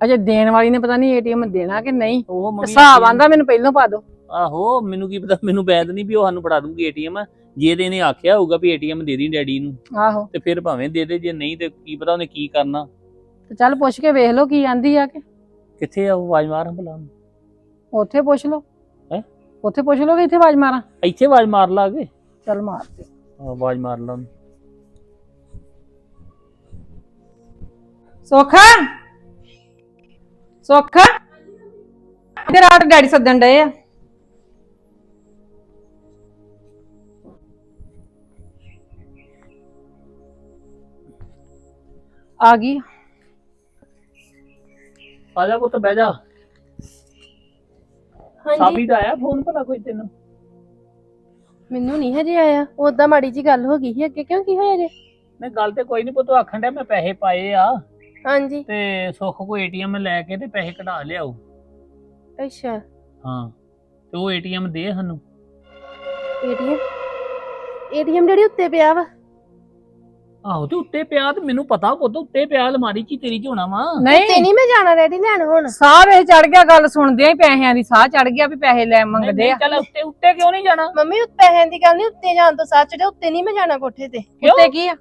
ਅਜੇ ਦੇਣ ਵਾਲੀ ਨੇ ਪਤਾ ਨਹੀਂ ਏਟੀਐਮ ਦੇਣਾ ਕਿ ਨਹੀਂ? ਉਹ ਮੰਮੀ ਹਿਸਾਬ ਆਂਦਾ ਮੈਨੂੰ ਪਹਿਲਾਂ ਪਾ ਦਿਓ। ਆਹੋ ਮੈਨੂੰ ਕੀ ਪਤਾ ਮੈਨੂੰ ਬੈਦ ਨਹੀਂ ਵੀ ਉਹ ਸਾਨੂੰ ਫੜਾ ਦੂਗੀ ਏਟੀਐਮ। ਜੇ ਤੇ ਇਹਨੇ ਆਖਿਆ ਹੋਊਗਾ ਵੀ ਏਟੀਐਮ ਦੇ ਦੀ ਡੈਡੀ ਨੂੰ ਆਹੋ। ਤੇ ਫਿਰ ਭਾਵੇਂ ਦੇ ਦੇ ਜੇ ਨਹੀਂ ਤੇ ਕੀ ਪਤਾ ਉਹਨੇ ਕੀ ਕਰਨਾ। ਤੇ ਚੱਲ ਪੁੱਛ ਕੇ ਵੇਖ ਲਓ ਕੀ ਆਂਦੀ ਆ ਕਿ। ਕਿੱਥੇ ਆ ਉਹ ਆਵਾਜ਼ ਮਾਰ ਭਲਾ ਉੱਥੇ ਪੁੱਛ ਲਓ। ਹੈਂ? ਉੱਥੇ ਪੁੱਛ ਲਓ ਕਿ ਇੱਥੇ ਆਵਾਜ਼ ਮਾਰਾਂ। ਇੱਥੇ ਆਵਾਜ਼ ਮਾਰ ਲਾ ਕੇ। ਚੱਲ ਮਾਰ ਦੇ ਆਵਾਜ਼ ਮਾਰ ਲਾ ਉਹਨੂੰ। ਸੋਖਾ? ਸੋਖਾ? ਤੇ ਰਾਤ ਡੈਡੀ ਸੱਦਣ ਡਏ ਆ? ਆ ਗਈ। ਆ ਜਾ ਪੁੱਤ ਬਹਿ ਜਾ। ਹਾਂਜੀ। ਸਾਬੀ ਦਾ ਆਇਆ ਫੋਨ ਭਲਾ ਕੋਈ ਤੈਨੂੰ? ਮੈਨੂੰ ਨਹੀਂ ਹਜੇ ਆਇਆ। ਉਦਾਂ ਮਾੜੀ ਜੀ ਗੱਲ ਹੋ ਗਈ ਸੀ ਅੱਗੇ। ਕਿਉਂ ਕੀ ਹੋਇਆ ਜੇ? ਮੈਂ ਗੱਲ ਤੇ ਕੋਈ ਨਹੀਂ ਪੁੱਤ ਆਖਣ ਡਿਆ ਮੈਂ ਪੈਸੇ ਪਾਏ ਆ। ਹਾਂਜੀ। ਤੇ ਸੁੱਖ ਕੋ ਏਟੀਐਮ ਲੈ ਕੇ ਤੇ ਪੈਸੇ ਕਢਾ ਲਿਆਓ। ਅੱਛਾ। ਹਾਂ ਤੇ ਉਹ ਏਟੀਐਮ ਦੇ ਸਾਨੂੰ। ਏਟੀਐਮ? ਏਟੀਐਮ ਜਿਹੜੀ ਉੱਤੇ ਪਿਆ ਵਾ। ਆਹੋ ਤੇ ਉੱਤੇ ਪਿਆ ਤੇ ਮੈਨੂੰ ਪਤਾ ਪੁੱਤ ਉੱਤੇ ਪਿਆ ਅਲਮਾਰੀ 'ਚ ਹੀ ਤੇਰੀ 'ਚ ਹੋਣਾ ਵਾ। ਤੇ ਨਹੀਂ ਨਹੀਂ ਮੈਂ ਜਾਣਾ ਰੈਡੀ ਲੈਣ ਹੁਣ। ਸਾਹ ਵੇ ਚੜ ਗਿਆ ਗੱਲ ਸੁਣਦਿਆਂ ਹੀ ਪੈਸਿਆਂ ਦੀ। ਸਾਹ ਚੜ ਗਿਆ ਵੀ ਪੈਸੇ ਲੈ ਮੰਗਦੇ ਆ। ਚੱਲ ਉੱਤੇ ਉੱਤੇ ਕਿਉਂ ਨਹੀਂ ਜਾਣਾ? ਮੰਮੀ ਉੱਤੇ ਪੈਸਿਆਂ ਦੀ ਗੱਲ ਨਹੀਂ ਉੱਤੇ ਜਾਣ ਤੋਂ ਸੱਚ ਦੇ ਉੱਤੇ ਨਹੀਂ ਮੈਂ ਜਾਣਾ ਕੋਠੇ ਤੇ? ਉੱਤੇ ਕੀ ਆ?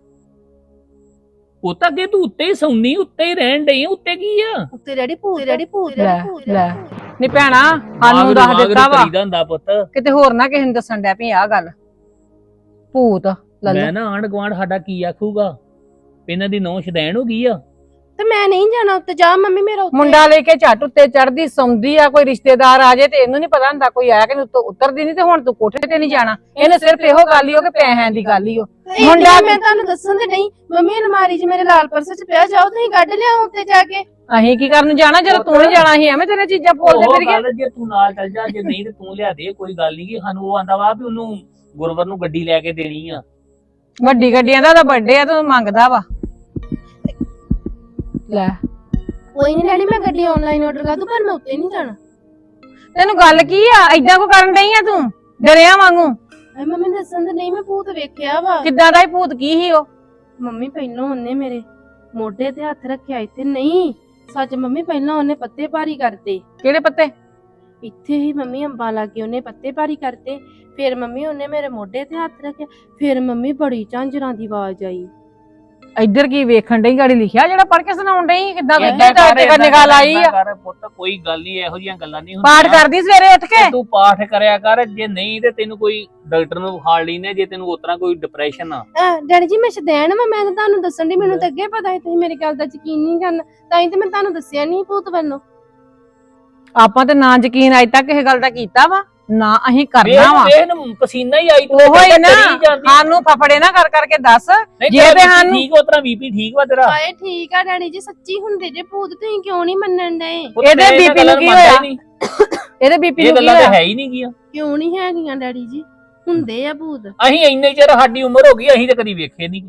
ਪੁੱਤ ਅੱਗੇ ਤੂੰ ਉੱਤੇ ਹੀ ਸੌਣੀ ਉੱਤੇ ਹੀ ਰਹਿਣ ਡਈ ਆਂ, ਉੱਤੇ ਕੀ ਆ? ਉੱਤੇ ਰੈਡੀ ਭੂਤ ਰੈਡੀ ਭੂਤ। ਲੈ, ਲੈ। ਨਹੀਂ ਭੈਣਾ ਸਾਨੂੰ ਦੱਸ ਦਿੱਤਾ ਵਾ। ਕਰੀਦਾ ਹੁੰਦਾ ਪੁੱਤ। ਕਿਤੇ ਹੋਰ ਨਾ ਕਿਸੇ ਨੂੰ ਦੱਸਣ ਡੈ ਪਈ ਆ ਗੱਲ। ਭੂਤ ਲੈ ਲੈ ਮੈਂ ਨਾ ਆਂਢ ਗੁਆਂਢ ਸਾਡਾ ਕੀ ਆਖੂਗਾ? ਵੀ ਇਹਨਾਂ ਦੀ ਨੌ ਸ਼ਦੈਣ ਹੋ ਗਈ ਆ। ਤੇ ਮੈਂ ਨਹੀਂ ਜਾਣਾ ਉੱਤੇ ਜਾ ਮੰਮੀ ਮੇਰਾ ਉੱਤੇ। ਮੁੰਡਾ ਲੈ ਕੇ ਝੱਟ ਉੱਤੇ ਚੜਦੀ ਸੌਂਦੀ ਆ ਕੋਈ ਰਿਸ਼ਤੇਦਾਰ ਆ ਜੇ ਤੇ ਇਹਨੂੰ ਨਹੀਂ ਪਤਾ ਹੁੰਦਾ ਕੋਈ ਆਇਆ ਕਿ ਉੱਤੋਂ ਉਤਰਦੀ ਨਹੀਂ ਤੇ ਹੁਣ ਤੂੰ ਕੋਠੇ ਤੇ ਨਹੀਂ ਜਾਣਾ। ਇਹਨੇ ਸਿਰਫ ਇਹੋ ਗੱਲ ਹੀ ਹੋ ਕਿ ਪੈਸਿਆਂ ਦੀ ਗੱਲ ਹੀ ਹੋ ਮੁੰਡਾ ਮੁੰਡਾ- ਮੈਂ ਤੁਹਾਨੂੰ ਦੱਸਣ ਤੇ ਨਹੀਂ ਮੰਮੀ ਅਲਮਾਰੀ 'ਚ ਮੇਰੇ ਲਾਲ ਪਰਸ 'ਚ ਪਿਆ ਜਾਓ ਤੁਸੀਂ ਕੱਢ ਲਿਆਓ ਉੱਤੇ ਜਾ ਕੇ। ਅਸੀਂ ਕੀ ਕਰਨ ਜਾਣਾ ਜਦੋਂ ਤੂੰ ਨਹੀਂ ਜਾਣਾ ਸੀ ਐਵੇਂ ਤੇਰੇ ਚੀਜ਼ਾਂ ਬੋਲਦੇ ਉਹ ਫਿਰੀਏ। ਗੱਲ ਜੇ ਤੂੰ ਨਾਲ ਚੱਲ ਜਾ ਜੇ ਨਹੀਂ ਤੇ ਤੂੰ ਲਿਆ ਦੇ ਕੋਈ ਗੱਲ ਨਹੀਂ ਕਿ ਸਾਨੂੰ ਉਹ ਆਂਦਾ ਵਾ ਵੀ ਉਹਨੂੰ ਗੁਰਵਰ ਨੂੰ ਗੱਡੀ ਲੈ ਕੇ ਦੇਣੀ ਆ। ਵੱਡੀ ਗੱਡੀਆਂ ਦਾ ਉਹਦਾ ਬਰਥਡੇ ਆ ਤੂੰ ਮੰਗਦਾ ਵਾ। ਲੈ। ਕੋਈ ਨਹੀਂ ਡੈਡੀ ਮੈਂ ਗੱਡੀ ਆਨਲਾਈਨ ਆਰਡਰ ਕਰ ਦੂੰ ਪਰ ਮੈਂ ਉੱਤੇ ਨਹੀਂ ਜਾਣਾ। ਤੈਨੂੰ ਗੱਲ ਕੀ ਆ? ਐਦਾਂ ਕੋ ਕਰਨ ਡਈ ਆ ਤੂੰ? ਡਰਿਆ ਵਾਂਗੂ? ਐ ਮੰਮੀ ਦੱਸਣ ਤੇ ਨਹੀਂ ਮੈਂ ਭੂਤ ਵੇਖਿਆ ਵਾ। ਕਿੱਦਾਂ ਦਾ ਹੀ ਭੂਤ ਕੀ ਸੀ ਉਹ? ਮੰਮੀ ਪਹਿਲਾਂ ਉਹਨੇ ਮੇਰੇ ਮੋਢੇ ਤੇ ਹੱਥ ਰੱਖਿਆ ਇੱਥੇ ਨਹੀਂ। ਸੱਚ ਮੰਮੀ ਪਹਿਲਾਂ ਉਹਨੇ ਪੱਤੇ ਭਾਰੀ ਕਰਤੇ। ਕਿਹੜੇ ਪੱਤੇ? ਇੱਥੇ ਹੀ ਮੰਮੀ ਅੰਬਾਂ ਲਾਗੇ ਉਹਨੇ ਪੱਤੇ ਭਾਰੀ ਕਰਤੇ। ਫਿਰ ਮੰਮੀ ਉਹਨੇ ਮੇਰੇ ਮੋਢੇ ਤੇ ਹੱਥ ਰੱਖਿਆ। ਫਿਰ ਮੰਮੀ ਬੜੀ ਝਾਂਜਰਾਂ ਦੀ ਆਵਾਜ਼ ਆਈ। ਇੱਧਰ ਕੀ ਵੇਖਣ ਡਈ ਗਾੜੀ ਲਿਖਿਆ ਜਿਹੜਾ ਪੜ੍ਹ ਕੇ ਸੁਣਾਉਣ ਡਈ? ਕਿੱਦਾਂ ਵੇਖਿਆ ਤੇ ਏਦਾਂ ਨਿਗਾਹ ਲਾਈ ਆ? ਕਰ ਪੁੱਤ ਕੋਈ ਗੱਲ ਨਹੀਂ ਇਹੋ ਜਿਹੀਆਂ ਗੱਲਾਂ ਨਹੀਂ ਪਾਠ ਕਰਦੀ ਸਵੇਰੇ ਉੱਠ ਕੇ? ਤੇ ਤੂੰ ਪਾਠ ਕਰਿਆ ਕਰ ਜੇ ਨਹੀਂ ਤੇ ਤੈਨੂੰ ਕੋਈ ਡਾਕਟਰ ਨੂੰ ਵਿਖਾੜ ਲੈਨੇ ਜੇ ਤੈਨੂੰ ਉਤਰਾ ਕੋਈ ਡਿਪਰੈਸ਼ਨ ਆ। ਡੈਡੀ ਜੀ ਮੈਂ ਸ਼ਦੈਣ ਵਾ ਮੈਂ ਤਾਂ ਤੁਹਾਨੂੰ ਦੱਸਣ ਦੀ ਮੈਨੂੰ ਤਾਂ ਅੱਗੇ ਪਤਾ ਹੈ ਤੁਸੀਂ ਮੇਰੀ ਗੱਲ ਦਾ ਯਕੀਨ ਨਹੀਂ ਕਰਨਾ। ਤਾਂ ਹੀ ਤਾਂ ਮੈਂ ਤੁਹਾਨੂੰ ਦੱਸਿਆ ਨਹੀਂ ਭੂਤ ਵੱਲੋਂ ਆਪਾਂ ਤੇ ਨਾ ਯਕੀਨ ਅਜ ਤੱਕ ਇਹ ਗੱਲ ਦਾ ਕੀਤਾ ਵਾ। ਨਾ ਅਸੀਂ ਕਰਨਾ ਵਾ। ਵੇਖ ਨੂੰ ਪਸੀਨਾ ਹੀ ਆਈ ਤੂੰ ਉਹੋ ਹੀ ਨਾ ਕਰੀ ਜਾਂਦੀ। ਸਾਨੂੰ ਫਫੜੇ ਨਾ ਕਰ ਕਰਕੇ ਦੱਸ। ਜੇ ਤੇ ਸਾਨੂੰ- ਠੀਕ ਉਤਰਾ ਬੀਪੀ ਠੀਕ ਵਾ ਤੇਰਾ। ਹਾਏ ਠੀਕ ਆ ਡੈਡੀ ਜੀ ਸੱਚੀ ਹੁੰਦੇ ਜੇ ਭੂਤ ਤੁਸੀਂ ਕਿਉਂ ਨਹੀਂ ਮੰਨਣ ਡਏ? ਇਹਦੇ BP ਨੂੰ ਕੀ ਹੀ ਹੋਇਆ? ਨਹੀਂ। ਇਹਦੇ ਬੀਪੀ ਇਹ ਨੂੰ ਕੀ ਗੱਲਾਂ ਤਾਂ ਹੈ ਹੀ ਨਹੀਂ ਗੀਆਂ। ਕਿਉਂ ਨਹੀਂ ਹੈਗੀਆਂ ਡੈਡੀ ਜੀ? ਹੁੰਦੇ ਆ ਭੂਤ। ਅਸੀਂ ਇੰਨੇ ਚਿਰ ਸਾਡੀ ਉਮਰ ਹੋ ਗਈ ਅਸੀਂ ਤਾਂ ਕਦੀ ਵੇਖੇ ਨਹੀਂ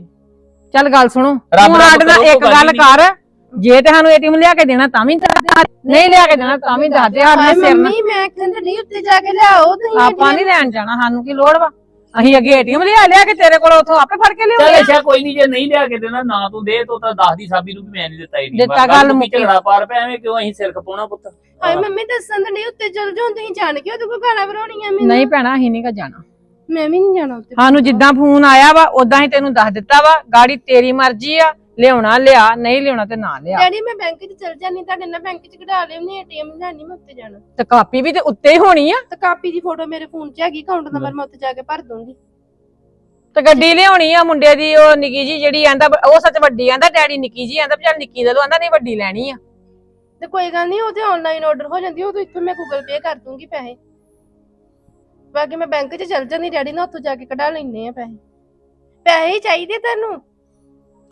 ਚੱਲ ਗੱਲ ਸੁਣੋ। ਤੂੰ ਸਾਡੇ ਨਾਲ ਇੱਕ ਗੱਲ ਕਰ। ਜੇ ਤੇ ਸਾਨੂੰ ਏਟੀਐਮ ਲਿਆ ਕੇ ਦੇਣਾ ਤਾਂ ਵੀ ਦੱਸ ਦੇ ਨਹੀਂ ਲਿਆ ਕੇ ਦੇਣਾ ਤਾਂ ਵੀ ਦੱਸ ਦੇ ਹਾਏ ਸਾਡੇ ਸਿਰ ਨਾਲ। ਮੰਮੀ ਮੈਂ ਕਹਿੰਦਾ ਨਹੀਂ ਉੱਤੇ ਜਾ ਕੇ ਲਿਆਓ ਤੁਸੀਂ ਆਪਾਂ ਨਹੀਂ ਲੈਣ ਜਾਣਾ ਸਾਨੂੰ ਕੀ ਲੋੜ ਵਾ? ਅਸੀਂ ਅੱਗੇ ਏਟੀਐਮ ਲਿਆ ਲਿਆ ਕੇ ਤੇਰੇ ਕੋਲ ਉਥੋਂ ਆਪੇ ਫੜ ਕੇ ਚੱਲ ਲਿਆਉਂਦੇ ਅੱਛਾ ਕੋਈ ਨਹੀਂ ਜੇ ਨਹੀਂ ਲਿਆ ਕੇ ਦੇਣਾ ਨਾ ਤੂੰ ਦੇ ਤੂੰ ਤਾਂ ਦੱਸ ਦੀ ਸਾਬੀ ਨੂੰ ਵੀ ਮੈਂ ਨਹੀਂ ਦਿੱਤਾ ਇਹ ਦਿੱਤਾ ਗੱਲ ਮੁੱਕੀ। ਝਗੜਾ ਪਾਰ ਪਿਆ ਐਵੇਂ ਕਿਉਂ ਅਸੀਂ ਸਿਰ ਖਪਾਉਣਾ ਪੁੱਤ? ਹਾਏ ਮੰਮੀ ਦੱਸਣ ਤੇ ਨਹੀਂ ਉੱਤੇ ਚਲ ਜਾਓ ਤੁਸੀਂ ਜਾਣ ਕੇ ਉਹਦੇ ਕੋਲ ਗਾਣਾ ਬਣਾਉਣੀਆਂ ਮੈਨੂੰ। ਨਹੀਂ ਭੈਣਾ ਅਸੀਂ ਨਹੀਂ ਕਾ ਜਾਣਾ। ਮੈਂ ਵੀ ਨਹੀਂ ਜਾਣਾ ਉੱਤੇ। ਸਾਨੂੰ ਜਿੱਦਾਂ ਫੋਨ ਆਇਆ ਵਾ ਉਦਾਂ ਹੀ ਤੈਨੂੰ ਦੱਸ ਦਿੱਤਾ ਵਾ ਗਾੜੀ ਤੇਰੀ ਮਰਜ਼ੀ ਆ ਲਿਆਉਣਾ ਲਿਆ ਨਹੀਂ ਲਿਆਉਣਾ ਤੇ ਨਾ ਲਿਆ। ਡੈਡੀ ਮੈਂ ਬੈਂਕ 'ਚ ਚਲ ਜਾਣੀ ਤੁਹਾਡੇ ਨਾਲ ਬੈਂਕ 'ਚ ਕਢਾ ਲਿਆਉਣੀ ਏਟੀਐਮ ਲੈਣੀ ਮੈਂ ਉੱਤੇ ਜਾਣਾ। ਤੇ ਕਾਪੀ ਵੀ ਤੇ ਉੱਤੇ ਹੀ ਹੋਣੀ ਆ? ਤੇ ਕਾਪੀ ਦੀ ਫੋਟੋ ਮੇਰੇ ਫੋਨ 'ਚ ਹੈਗੀ ਅਕਾਊਂਟ ਨੰਬਰ ਮੈਂ ਉੱਤੇ ਜਾ ਕੇ ਭਰ ਦੂੰਗੀ। ਤੇ ਗੱਡੀ ਲਿਆਉਣੀ ਆ ਮੁੰਡੇ ਦੀ ਉਹ ਨਿੱਕੀ ਜੀ ਜਿਹੜੀ ਆਂਦਾ ਉਹ ਸੱਚ ਵੱਡੀ ਆਂਦਾ ਡੈਡੀ ਨਿੱਕੀ ਜੀ ਆਂਦਾ ਚੱਲ ਨਿੱਕੀ ਦੇ ਲੋ ਆਂਦਾ ਨਹੀਂ ਵੱਡੀ ਲੈਣੀ ਆ। ਤੇ ਕੋਈ ਗੱਲ ਨਹੀਂ ਉਹ ਤੇ ਆਨਲਾਈਨ ਆਰਡਰ ਹੋ ਜਾਂਦੀ ਉਹ ਤੋਂ ਇੱਥੋਂ ਮੈਂ ਗੂਗਲ ਪੇ ਕਰ ਦੂੰਗੀ ਪੈਸੇ। ਬਾਕੀ ਮੈਂ ਬੈਂਕ 'ਚ ਚਲ ਜਾਂਦੀ ਡੈਡੀ ਨਾਲ ਉੱਥੋਂ ਜਾ ਕੇ ਕਢਾ ਲੈਣੇ ਆ ਪੈਸੇ। ਪੈਸੇ ਹੀ ਚਾਹੀਦੇ ਤੈਨੂੰ।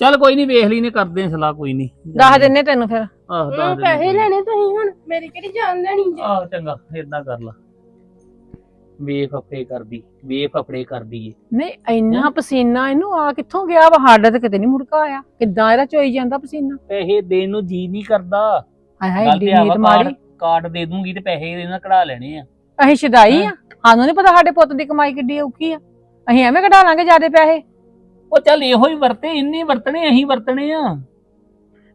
ਚੱਲ ਕੋਈ ਨਹੀਂ ਵੇਖ ਲਈ ਨੇ ਕਰਦੇ ਆ ਸਲਾਹ ਕੋਈ ਨਹੀਂ। ਦੱਸ ਦਿੰਨੇ ਤੈਨੂੰ ਫਿਰ। ਆਹ ਦੱਸ ਪੈਸੇ। ਲੈਣੇ ਤੁਸੀਂ ਹੁਣ ਮੇਰੀ ਕਿਹੜੀ ਜਾਨ ਲੈਣੀ ਜੇ? ਆਹ ਚੰਗਾ ਏਦਾਂ ਕਰ ਲਾ। ਵੇਖ ਫਫੜੇ ਕਰਦੀ ਵੇਖ ਫਫੜੇ ਕਰਦੀ ਏ। ਨਹੀਂ ਇੰਨਾ ਪਸੀਨਾ ਇਹਨੂੰ ਆ ਕਿੱਥੋਂ ਗਿਆ ਵਾ? ਸਾਡਾ ਤੇ ਕਿਤੇ ਨਹੀਂ ਮੁੜਕਾ ਆਇਆ। ਕਿੱਦਾਂ ਇਹਦਾ ਚੋਈ ਜਾਂਦਾ ਪਸੀਨਾ? ਪੈਸੇ ਦੇਣ ਨੂੰ ਜੀ ਨਹੀਂ ਕਰਦਾ। ਹਾਏ ਹਾਏ ਗੱਲ ਏਡੀ ਤੇ ਆਵਾ ਨੀਤ ਮਾੜੀ। ਕਾਰਡ ਕਾਰਡ ਦੇ ਦੂੰਗੀ ਤੇ ਪੈਸੇ ਇਹਨਾਂ ਨਾਲ ਕਢਾ ਲੈਣੇ ਆ। ਅਸੀਂ ਸ਼ਦਾਈ ਆ। ਸਾਨੂੰ ਨਹੀਂ ਪਤਾ ਸਾਡੇ ਪੁੱਤ ਦੀ ਕਮਾਈ ਕਿੱਡੀ ਔਖੀ ਆ। ਅਸੀਂ ਐਵੇਂ ਕਢਾ ਲਾਂਗੇ ਜਿਆਦੇ ਪੈਸੇ। ਉਹ ਚੱਲ ਇਹੋ ਹੀ ਵਰਤੇ ਇੰਨੇ ਵਰਤਣੇ ਅਸੀਂ ਵਰਤਣੇ ਆ।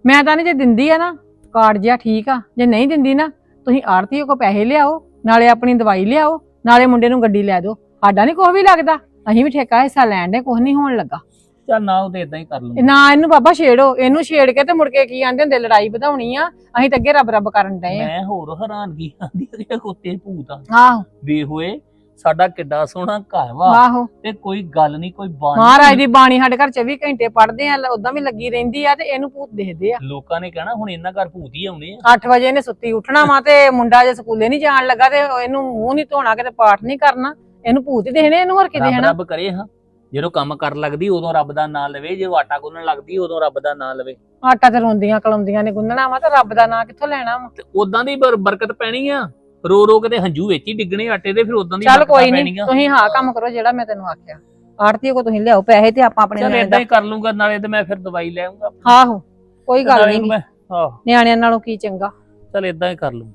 ਮੈਂ ਤਾਂ ਨਹੀਂ ਜੇ ਦਿੰਦੀ ਆ ਨਾ ਕਾਰਡ ਜਿਆ ਠੀਕ ਆ ਜੇ ਨਹੀਂ ਦਿੰਦੀ ਨਾ ਤੁਸੀਂ ਆੜਤੀ ਕੋ ਪੈਸੇ ਲਿਆਓ ਨਾਲੇ ਆਪਣੀ ਦਵਾਈ ਲਿਆਓ ਨਾਲੇ ਮੁੰਡੇ ਨੂੰ ਗੱਡੀ ਲੈ ਦਿਓ। ਸਾਡਾ ਨਹੀਂ ਕੁਛ ਵੀ ਲੱਗਦਾ ਅਸੀਂ ਵੀ ਠੇਕਾ ਹਿੱਸਾ ਲੈਣ ਦੇ ਕੁਛ ਨਹੀਂ ਹੋਣ ਲੱਗਾ। ਚੱਲ ਨਾ ਉਹ ਤੇ ਇਦਾਂ ਹੀ ਕਰ ਲੂੰਗਾ। ਨਾ ਇਹਨੂੰ ਬਾਬਾ ਛੇੜੋ ਇਹਨੂੰ ਛੇੜ ਕੇ ਤੇ ਮੁੜ ਕੇ ਕੀ ਆਂਦੇ ਹੁੰਦੇ ਲੜਾਈ ਵਧਾਉਣੀ ਆ ਅਸੀਂ ਤਾਂ ਅੱਗੇ ਰੱਬ ਰੱਬ ਕਰਨ ਡਏ ਆ। ਮੈਂ ਹੋਰ ਹੈਰਾਨਗੀ ਆਂਦੀ ਕਿ ਕੁੱਤੇ ਭੂਤ ਆ। ਆਹੋ। ਵੇ ਹੋਏ ਸਾਡਾ ਕਿੱਡਾ ਸੋਹਣਾ ਘਰ ਵਾ। ਆਹੋ। ਤੇ ਕੋਈ ਗੱਲ ਨਹੀਂ ਕੋਈ ਬਾਤ ਮਹਾਰਾਜ ਦੀ ਬਾਣੀ ਸਾਡੇ ਘਰ 24 ਘੰਟੇ ਪੜ੍ਹਦੇ ਆ ਉਦਾਂ ਵੀ ਲੱਗੀ ਰਹਿੰਦੀ ਆ ਤੇ ਇਹਨੂੰ ਭੂਤ ਦੇਖਦੇ ਆ। ਲੋਕਾਂ ਨੇ ਕਹਿਣਾ ਹੁਣ ਇਹਨਾਂ ਘਰ ਭੂਤ ਹੀ ਆਉਣੇ ਆ। 8 ਵਜੇ ਇਹਨੇ ਸੁੱਤੀ ਉੱਠਣਾ ਵਾ ਤੇ ਮੁੰਡਾ ਜੇ ਸਕੂਲੇ ਨਹੀਂ ਜਾਣ ਲੱਗਾ ਤੇ ਇਹਨੂੰ ਮੂੰਹ ਨਹੀਂ ਧੋਣਾ ਕਿਤੇ ਪਾਠ ਨਹੀਂ ਕਰਨਾ। ਇਹਨੂੰ ਭੂਤ ਹੀ ਦੇਖਣੇ ਇਹਨੂੰ ਹੋਰ ਕੀ ਰੱਬ ਦੇਖਣਾ? ਰੱਬ ਕਰੇ ਹਾਂ। ਜਦੋਂ ਕੰਮ ਕਰਨ ਲੱਗਦੀ ਉਦੋਂ ਰੱਬ ਦਾ ਨਾਮ ਲਵੇ। ਜਦੋਂ ਆਟਾ ਗੁੰਨਣ ਲੱਗਦੀ ਉਦੋਂ ਰੱਬ ਦਾ ਨਾਮ ਲਵੇ। ਆਟਾ ਤੇ ਰੋਂਦੀਆਂ ਕਲਾਉਂਦੀਆਂ ਨੇ ਗੁੰਨਣਾ ਵਾ ਤੇ ਰੱਬ ਦਾ ਨਾਂ ਕਿੱਥੋਂ ਲੈਣਾ ਵਾ? ਤੇ ਉਦਾਂ ਦੀ ਬਰ- ਬਰਕਤ ਪੈਣੀ ਆ। ਰੋ ਰੋ ਕੇ ਤੇ ਹੰਝੂ ਵਿੱਚ ਹੀ ਡਿੱਗਣੇ ਆਟੇ ਦੇ ਫਿਰ ਉਦਾਂ ਦੀ ਚੱਲ ਕੋਈ ਨਹੀਂ ਤੁਸੀਂ ਹਾਂ ਕੰਮ ਕਰੋ ਜਿਹੜਾ ਮੈਂ ਤੈਨੂੰ ਆਖਿਆ। ਆੜਤੀ ਕੋ ਤੁਸੀਂ ਲਿਆਓ ਪੈਸੇ ਤੇ ਆਪਾਂ ਆਪਣੇ ਚੱਲ ਲੈਣ ਏਦਾਂ ਦਾ ਹੀ ਕਰ ਲੂੰਗਾ ਨਾਲੇ ਤੇ ਮੈਂ ਫਿਰ ਦਵਾਈ ਲੈ ਆਉਂਗਾ ਆਹੋ ਕੋਈ ਗੱਲ ਨਹੀਂ ਮੈਂ ਆਹ। ਨਿਆਣਿਆਂ ਨਾਲੋਂ ਕੀ ਚੰਗਾ। ਚੱਲ ਏਦਾਂ ਹੀ ਕਰ ਲੂੰ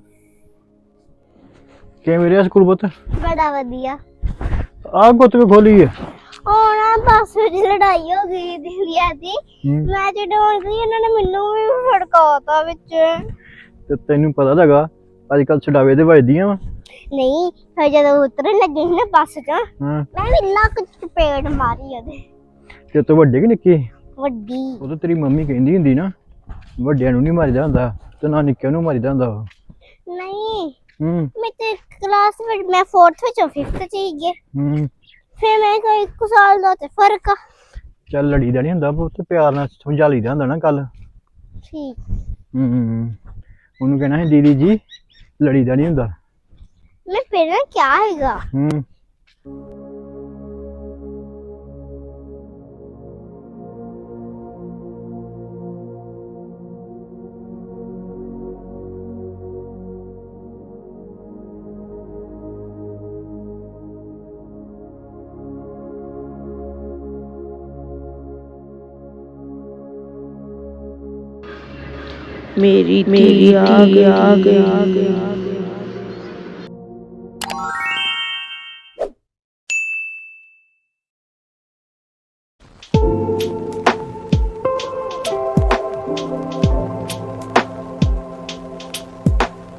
ਕਿਵੇਂ ਰਿਹਾ ਸਕੂਲ ਪੁੱਤ? ਬੜਾ ਵਧੀਆ। ਆਹ ਗੁੱਤ ਵੀ ਖੋਲੀ ਹੈ ਉਹ ਨਾ ਬੱਸ ਵਿੱਚ ਲੜਾਈ ਹੋ ਗਈ ਦਿੱਲੀਆ ਦੀ। ਮੈਂ ਜਦੋਂ ਗਈ ਇਹਨਾਂ ਨੇ ਮੈਨੂੰ ਵੀ ਫੜਕਾਤਾ ਵਿੱਚ। ਤੇ ਤੈਨੂੰ ਪਤਾ ਲੱਗਾ ਅੱਜ ਕੱਲ ਛਡਾਵੇ ਦੇ ਵੱਜਦੀਆਂ ਵਾ। ਨਹੀਂ ਫਿਰ ਜਦੋਂ ਉਤਰਨ ਲੱਗੇ ਸੀ ਨਾ ਬੱਸ 'ਚ ਹਾਂ। ਮੈਂ ਵੀ ਲੱਕ 'ਚ ਚਪੇੜ ਮਾਰੀ ਉਹਦੇ। ਤੇ ਤੂੰ ਵੱਡੇ ਕਿ ਨਿੱਕੇ? ਵੱਡੀ। ਉਹ ਤਾਂ ਤੇਰੀ ਮੰਮੀ ਕਹਿੰਦੀ ਹੁੰਦੀ ਨਾ ਵੱਡਿਆਂ ਨੂੰ ਨਹੀਂ ਮਾਰੀਦਾ ਹੁੰਦਾ ਤੇ ਨਾ ਨਿੱਕਿਆਂ ਨੂੰ ਮਾਰੀਦਾ ਹੁੰਦਾ ਵਾ। ਨਹੀਂ ਹੂੰ। ਮੈਂ ਤੇ ਕਲਾਸ ਵਿੱਚ ਮੈਂ 4th ਵਿੱਚ 5th 'ਚ ਹੀ ਗਈ। ਹੂੰ। ਫਿਰ ਮੈਂ ਕੋਈ ਇੱਕ ਸਾਲ ਦਾ ਤੇ ਫ਼ਰਕ ਆ। ਚੱਲ ਲੜੀਦਾ ਨਹੀਂ ਹੁੰਦਾ ਪੁੱਤ ਪਿਆਰ ਨਾਲ ਸਮਝਾ ਲਈਦਾ ਹੁੰਦਾ ਨਾ ਕੱਲ ਠੀਕ। ਹੂੰ ਹੂੰ। ਉਹਨੂੰ ਕਹਿਣਾ ਹੈ ਦੀਦੀ ਜੀ ਲੜੀਦਾ ਨਹੀਂ ਹੁੰਦਾ। ਮੈਂ ਫਿਰ ਨਾ ਕਿਆ ਹੈਗਾ। ਹੂੰ। ਮੇਰੀ ਮੇਰੀ ਆ ਗਿਆ ਆ ਗਿਆ